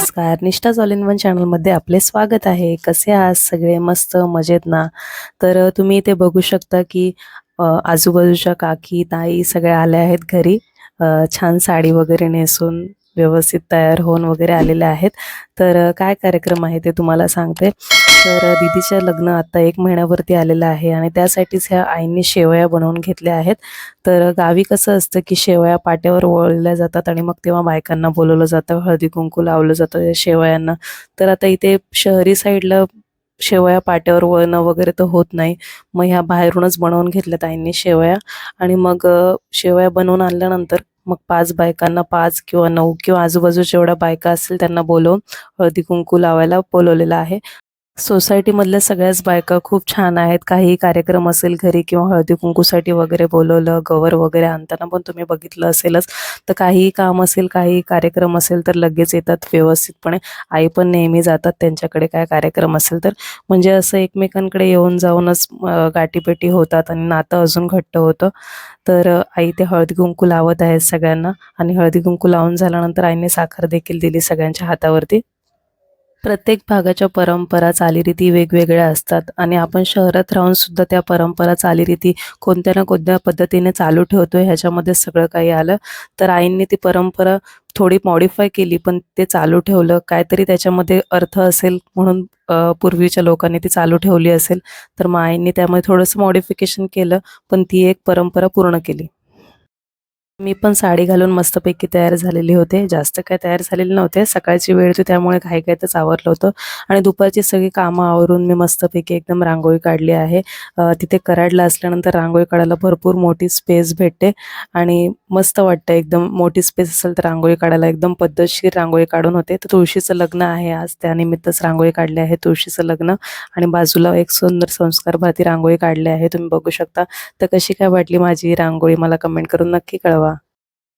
नमस्कार. निष्ठा all in one चॅनलमध्ये आपले स्वागत आहे. कसे आहात? सगळे मस्त मजेत ना? तर तुम्ही इथे बघू शकता की आजूबाजूच्या काकी ताई सगळ्या आल्या आहेत घरी. छान साडी वगैरे नेसून व्यवस्थित तयार होऊन वगैरे आलेल्या आहेत. तर काय कार्यक्रम आहे ते तुम्हाला सांगते. तर दिदीच्या लग्न आता एक महिन्यावरती आलेलं आहे आणि त्यासाठीच ह्या आईने शेवया बनवून घेतल्या आहेत. तर गावी कसं असतं की शेवया पाट्यावर वळल्या जातात आणि मग तेव्हा बायकांना बोलवलं जातं हळदी कुंकू लावलं जातं या शेवयांना. तर आता इथे शहरी साईडला शेवया पाट्यावर वळणं वगैरे तर होत नाही. मग ह्या बाहेरूनच बनवून घेतल्यात आईंनी शेवया आणि मग शेवया बनवून आणल्यानंतर मग पाच बायकांना पाच किंवा नऊ किंवा आजूबाजू जेवढ्या बायका असतील त्यांना बोलवून हळदी कुंकू लावायला बोलवलेलं आहे. सोसायटीमधल्या सगळ्याच बायका खूप छान आहेत. काही कार्यक्रम असेल घरी किंवा हळदी कुंकूसाठी वगैरे बोलवलं गवर वगैरे आणताना पण तुम्ही बघितलं असेलच. तर काहीही काम असेल काही कार्यक्रम असेल तर लगेच येतात व्यवस्थितपणे. आई पण नेहमी जातात त्यांच्याकडे काय कार्यक्रम असेल तर. म्हणजे असं एकमेकांकडे येऊन जाऊनच गाठीपेटी होतात आणि नातं अजून घट्ट होतं. तर आई ते हळदी कुंकू लावत आहेत सगळ्यांना. आणि हळदी कुंकू लावून झाल्यानंतर आईने साखर देखील दिली सगळ्यांच्या हातावरती. प्रत्येक भागाच्या परंपरा चालीरीती वेगवेगळ्या असतात आणि आपण शहरात राहून सुद्धा त्या परंपरा चालीरीती कोणत्या ना कोणत्या पद्धतीने चालू ठेवतो ह्याच्यामध्ये सगळं काही आलं. तर आईंनी ती परंपरा थोडी मॉडिफाय केली पण ते चालू ठेवलं. काहीतरी त्याच्यामध्ये अर्थ असेल म्हणून पूर्वीच्या लोकांनी ती चालू ठेवली असेल. तर मग आईंनी त्यामध्ये थोडंसं मॉडिफिकेशन केलं पण ती एक परंपरा पूर्ण केली. मी पण साडी घालून मस्तपैकी तयार झालेली होते. जास्त काय तयार झालेले नव्हते. सकाळची वेळ होती त्यामुळे घाई घाईतच आवरलं होतं. आणि दुपारची सगळी कामं आवरून मी मस्तपैकी एकदम रांगोळी काढली आहे. तिथे कराडला असल्यानंतर रांगोळी काढायला भरपूर मोठी स्पेस भेटते. आणि मस्त वाटतं. एकदम मोठी स्पेस असेल तर रांगोळी काढायला. एकदम पद्धतशीर रांगोळी काढून होते. तर तुळशीचं लग्न आहे आज. त्यानिमित्तच रांगोळी काढली आहे तुळशीचं लग्न. आणि बाजूला एक सुंदर संस्कार भारती रांगोळी काढली आहे. तुम्ही बघू शकता. तर कशी काय वाटली माझी रांगोळी? मला कमेंट करून नक्की कळवा.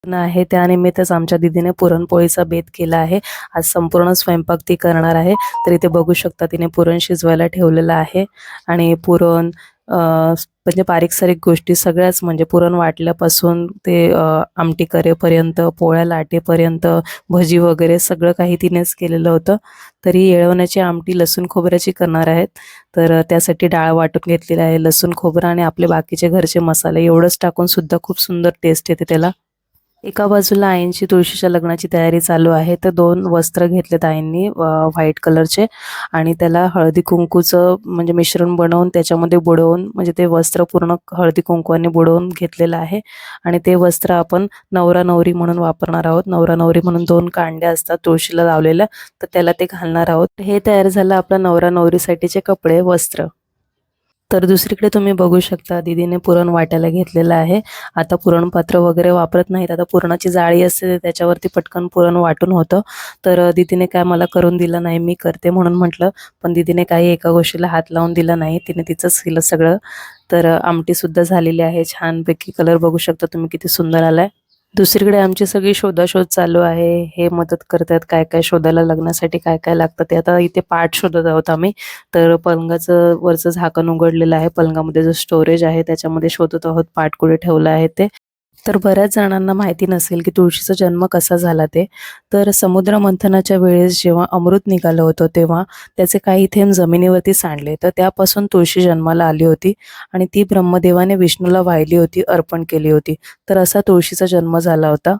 आहे. त्यानिमित्तच आमच्या दिदीने पुरणपोळीचा बेत केला आहे. आज संपूर्ण स्वयंपाक ती करणार आहे. तर इथे बघू शकता तिने पुरण शिजवायला ठेवलेलं आहे. आणि पुरण म्हणजे बारीक सारीक गोष्टी सगळ्याच म्हणजे पुरण वाटल्यापासून ते आमटी करेपर्यंत पोळ्या लाटेपर्यंत भजी वगैरे सगळं काही तिनेच केलेलं होतं. तरी येळवण्याची आमटी लसूण खोबऱ्याची करणार आहेत. तर त्यासाठी डाळ वाटून घेतलेली आहे लसूण खोबरं आणि आपले बाकीचे घरचे मसाले. एवढंच टाकून सुद्धा खूप सुंदर टेस्ट येते त्याला. एका बाजूला आईंची तुळशीच्या लग्नाची तयारी चालू आहे. तर दोन वस्त्र घेतलेत आईंनी व्हाईट कलरचे आणि त्याला हळदी कुंकूचं म्हणजे मिश्रण बनवून त्याच्यामध्ये बुडवून म्हणजे ते वस्त्र पूर्ण हळदी कुंकूने बुडवून घेतलेलं आहे. आणि ते वस्त्र आपण नवरा नवरी म्हणून वापरणार आहोत. नवरा नवरी म्हणून दोन कांड्या असतात तुळशीला लावलेल्या. तर त्याला ते घालणार आहोत. हे तयार झालं आपलं नवरा नवरीसाठीचे कपडे वस्त्र. तर दुसरीकडे तुम्ही बघू शकता दीदीने पुरण वाटायला घेतलेलं आहे. आता पुरणपात्र वगैरे वापरत नाहीत. आता पुरणाची जाळी असते त्याच्यावरती पटकन पुरण वाटून होतं. तर दिदीने काय मला करून दिलं नाही मी करते म्हणून म्हटलं. पण दीदीने काही एका गोष्टीला हात लावून दिला नाही. तिने तिचंच केलं सगळं. तर आमटीसुद्धा झालेली आहे. छानपैकी कलर बघू शकता तुम्ही किती सुंदर आलाय. दुसरीकडे आमची सगळी शोधाशोध चालू आहे. हे मदत करतात. काय काय शोधायला लग्नासाठी काय काय लागतं ते. आता इथे पाठ शोधत आहोत आम्ही. तर पलंगाचं वरचं झाकण उघडलेलं आहे. पलंगामध्ये जो स्टोरेज आहे त्याच्यामध्ये शोधत आहोत. पार्ट कुठे ठेवलं आहे ते. तर बऱ्याच जणांना माहिती नसेल की तुळशीचा जन्म कसा झाला ते. तर समुद्र मंथनाच्या वेळेस जेव्हा अमृत निघालं होतं तेव्हा त्याचे काही थेंब जमिनीवरती सांडले. तर त्यापासून तुळशी जन्माला आली होती आणि ती ब्रह्मदेवाने विष्णूला वाहिली होती अर्पण केली होती. तर असा तुळशीचा जन्म झाला होता.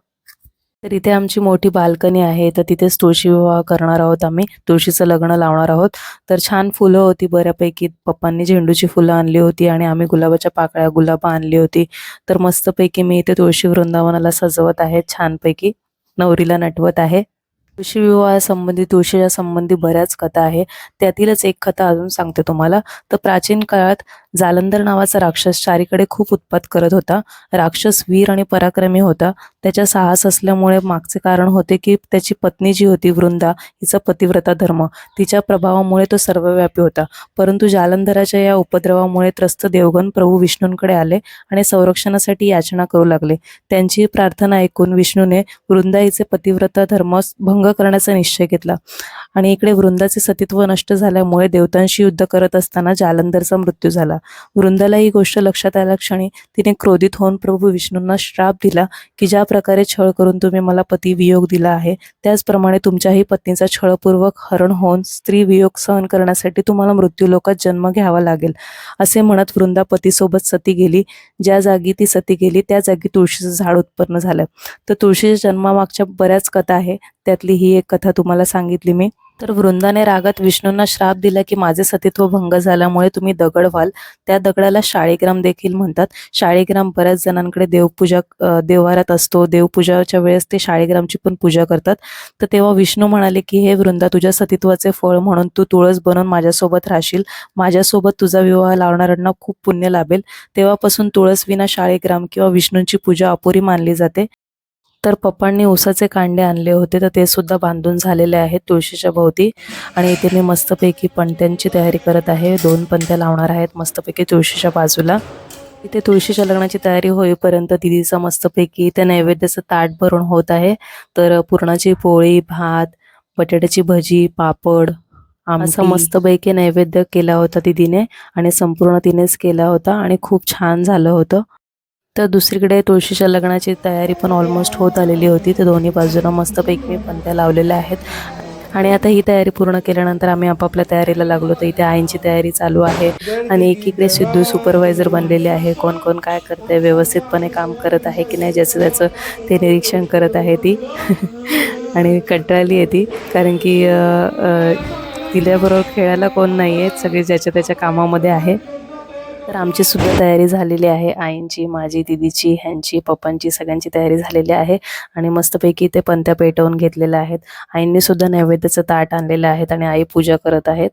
तर इथे आमची मोठी बाल्कनी आहे. तर तिथेच तुळशी विवाह करणार आहोत आम्ही. तुळशीचं लग्न लावणार आहोत. तर छान फुलं होती बऱ्यापैकी. पप्पांनी झेंडूची फुलं आणली होती आणि आम्ही गुलाबाच्या पाकळ्या गुलाबं आणली होती. तर मस्तपैकी मी इथे तुळशी वृंदावनाला सजवत आहे. छानपैकी नवरीला नटवत आहे. तुळशी तुळशीच्या संबंधी बऱ्याच कथा आहे त्यातीलच एक कथा अजून सांगते तुम्हाला. तर प्राचीन काळात जालंधर नावाचा राक्षस चारीकडे खूप उत्पात करत होता. राक्षस वीर आणि पराक्रमी होता. त्याच्या साहस असल्यामुळे मागचे कारण होते की त्याची पत्नी जी होती वृंदा हिचा पतिव्रता धर्म. तिच्या प्रभावामुळे तो सर्वव्यापी होता. परंतु जालंधराच्या या उपद्रवामुळे त्रस्त देवगण प्रभू विष्णूंकडे आले आणि संरक्षणासाठी याचना करू लागले. त्यांची प्रार्थना ऐकून विष्णूने वृंदा हिचे पतिव्रता धर्म भंग करण्याचा निश्चय घेतला. आणि इकडे वृंदाचे सतीत्व नष्ट झाल्यामुळे देवतांशी युद्ध करत असताना जालंधरचा मृत्यू झाला. वृंदाला ही गोष्ट लक्षात आल्या क्षणी तिने क्रोधित होऊन प्रभू विष्णूंना श्राप दिला की ज्या प्रकारे छळ करून तुम्ही मला पती वियोग दिला आहे त्याचप्रमाणे तुमच्याही पत्नीचा छळपूर्वक हरण होऊन स्त्री वियोग सहन करण्यासाठी तुम्हाला मृत्यूलोकात जन्म घ्यावा लागेल असे म्हणत वृंदा पतीसोबत सती गेली. ज्या जागी ती सती गेली त्या जागी तुळशीचं झाड उत्पन्न झालं. तर तुळशीच्या जन्मामागच्या बऱ्याच कथा आहे. त्यातली ही एक कथा तुम्हाला सांगितली मी. तर वृंदाने रागात विष्णूंना श्राप दिला की माझे सतीत्व भंग झाल्यामुळे तुम्ही दगड व्हाल. त्या दगडाला शाळेग्राम देखील म्हणतात. शाळेग्राम बऱ्याच जणांकडे देवपूजा देवारात असतो. देवपूजाच्या वेळेस ते शाळेग्रामची पण पूजा करतात. तर तेव्हा विष्णू म्हणाले की हे वृंदा तुझ्या सतीत्वाचे फळ म्हणून तू तुळस बनून माझ्यासोबत राहशील. माझ्यासोबत तुझा विवाह लावणाऱ्यांना खूप पुण्य लाभेल. तेव्हापासून तुळस विना शाळेग्राम किंवा विष्णूंची पूजा अपुरी मानली जाते. तर पप्पांनी उसाचे कांडे आणले होते तर ते सुद्धा बांधून झालेले आहेत तुळशीच्या भोवती. आणि इथे मी मस्तपैकी पणत्यांची तयारी करत आहे. दोन पणत्या लावणार आहेत मस्तपैकी तुळशीच्या बाजूला. इथे तुळशीच्या लग्नाची तयारी होईपर्यंत दिदीचा मस्तपैकी त्या नैवेद्याचं ताट भरून होत आहे. तर पुरणाची पोळी भात बटाट्याची भजी पापड आमचा मस्तपैकी नैवेद्य केला होता दिदीने आणि संपूर्ण तिनेच केला होता आणि खूप छान झालं होतं. तर दुसरीकडे तुळशीच्या लग्नाची तयारी पण ऑलमोस्ट होत आलेली होती. तर दोन्ही बाजूला मस्तपैकी मी पणत्या लावलेल्या आहेत. आणि आता ही तयारी पूर्ण केल्यानंतर आम्ही आपापल्या तयारीला लागलो. तर इथे आईंची तयारी चालू आहे. आणि एकीकडे सिद्धू सुपरवायझर बनलेले आहे. कोण कोण काय करते व्यवस्थितपणे काम करत आहे की नाही ज्याचं त्याचं ते निरीक्षण करत आहे ती. आणि कंटाळली आहे ती. कारण की तिल्याबरोबर खेळायला कोण नाही आहे सगळे ज्याच्या त्याच्या कामामध्ये आहे. तर आमची सुद्धा तयारी झालेली आहे. आईंची माझी दिदीची ह्यांची पप्पांची सगळ्यांची तयारी झालेली आहे आणि मस्तपैकी ते पंत्या पेटवून घेतलेल्या आहेत. आईंनी सुद्धा नैवेद्याचं ताट आणलेलं आहेत आणि आई पूजा करत आहेत.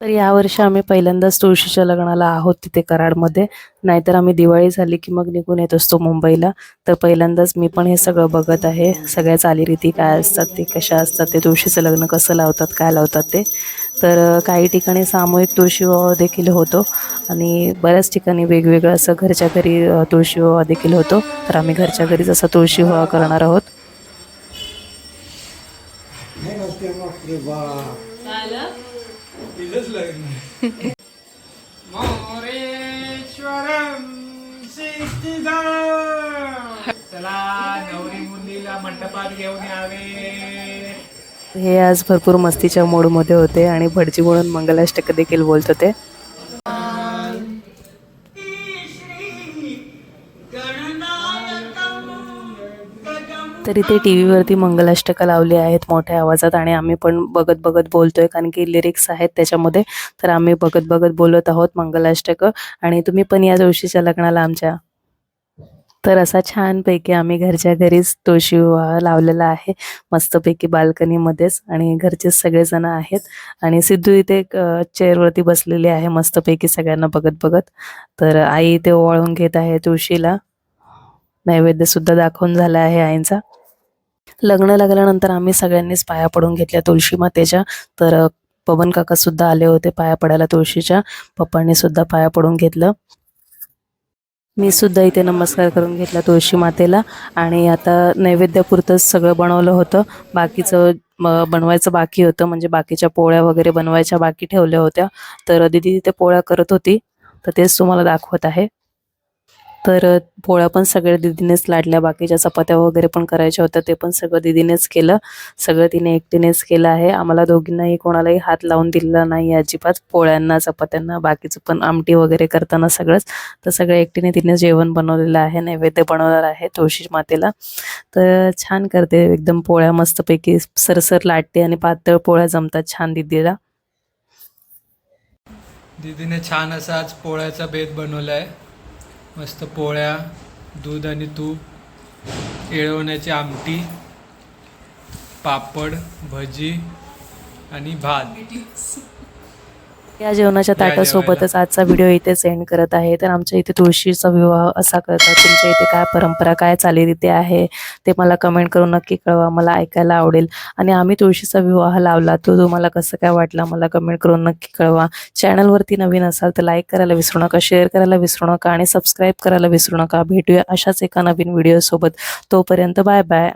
तर यावर्षी आम्ही पहिल्यांदाच तुळशीच्या लग्नाला आहोत तिथे कराडमध्ये. नाहीतर आम्ही दिवाळी झाली की मग निघून येत असतो मुंबईला. तर पहिल्यांदाच मी पण हे सगळं बघत आहे. सगळ्या चालीरीती काय असतात ते कशा असतात ते तुळशीचं लग्न कसं लावतात काय लावतात ते. तर काही ठिकाणी सामूहिक तुळशी विवाह देखील होतो आणि बऱ्याच ठिकाणी वेगवेगळं असं घरच्या घरी तुळशी विवाह देखील होतो. तर आम्ही घरच्या घरीच असा तुळशी विवाह करणार आहोत. मोरेश्वरम सिद्धिदाम चला नवरी मुलीला मंडपात घेऊन यावे. हे आज भरपूर मस्तीच्या मोडमध्ये होते आणि भटजी म्हणून मंगलाष्टक देखील बोलत होते. तर इथे टी व्हीवरती मंगलाष्टकं लावली आहेत मोठ्या आवाजात आणि आम्ही पण बघत बघत बोलतोय कारण की लिरिक्स आहेत त्याच्यामध्ये. तर आम्ही बघत बघत बोलत आहोत मंगलाष्टक. आणि तुम्ही पण या जोशीच्या लग्नाला आमच्या. तर असा छानपैकी आम्ही घरच्या घरीच तुळशी विवाह लावलेला आहे. मस्तपैकी बाल्कनीमध्येच आणि घरचेच सगळेजण आहेत. आणि सिद्धू इथे एक चेअरवरती बसलेली आहे मस्तपैकी सगळ्यांना बघत बघत. तर आई इथे ओवाळून घेत आहे तुळशीला नैवेद्य सुद्धा दाखवून झाला आहे आईंचा. लग्न लागल्यानंतर आम्ही सगळ्यांनीच पाया पडून घेतल्या तुळशी मातेच्या. तर पवन काका सुद्धा आले होते पाया पडायला तुळशीच्या. पप्पांनी सुद्धा पाया पडून घेतलं. मी सुद्धा इथे नमस्कार करून घेतला तुळशी मातेला. आणि आता नैवेद्यापुरतंच सगळं बनवलं होतं. बाकीचं बनवायचं बाकी होतं. म्हणजे बाकीच्या पोळ्या वगैरे बनवायच्या बाकी ठेवल्या होत्या. तर दिदी तिथे पोळ्या करत होती. तर तेच तुम्हाला दाखवत आहे. तर पोळ्या पण सगळ्या दिदीनेच लाडल्या. बाकीच्या चपात्या वगैरे पण करायच्या होत्या ते पण सगळं दिदीनेच केलं. सगळं तिने एकटीनेच केलं आहे. आम्हाला दोघींनाही कोणालाही हात लावून दिलेला नाही अजिबात. पोळ्यांना चपात्यांना बाकीचं पण आमटी वगैरे करताना सगळंच. तर सगळं एकटीने तिने जेवण बनवलेलं आहे नैवेद्य बनवणार आहे तुळशी मातेला. तर छान करते एकदम पोळ्या मस्तपैकी सरसर लाटते आणि पातळ पोळ्या जमतात छान दिदीला. दीदीने छान असा आज पोळ्याचा बेत आहे मस्त पोळ्या दूध आणि तूप येळवण्याची आमटी पापड भजी आणि भात. या जेवणाच्या ताटासोबतच आजचा व्हिडिओ इथेच एंड करत आहे. तर आमच्या इथे तुळशीचा विवाह असा करतात. तुमच्या इथे काय परंपरा काय चालीरीती आहे ते मला कमेंट करून नक्की कळवा. मला ऐकायला आवडेल. आणि आम्ही तुळशीचा विवाह लावला तो तुम्हाला कसं काय वाटला मला कमेंट करून नक्की कळवा. चॅनलवरती नवीन असाल तर लाईक करायला विसरू नका शेअर करायला विसरू नका आणि सबस्क्राईब करायला विसरू नका. भेटूया अशाच एका नवीन व्हिडिओसोबत तोपर्यंत बाय बाय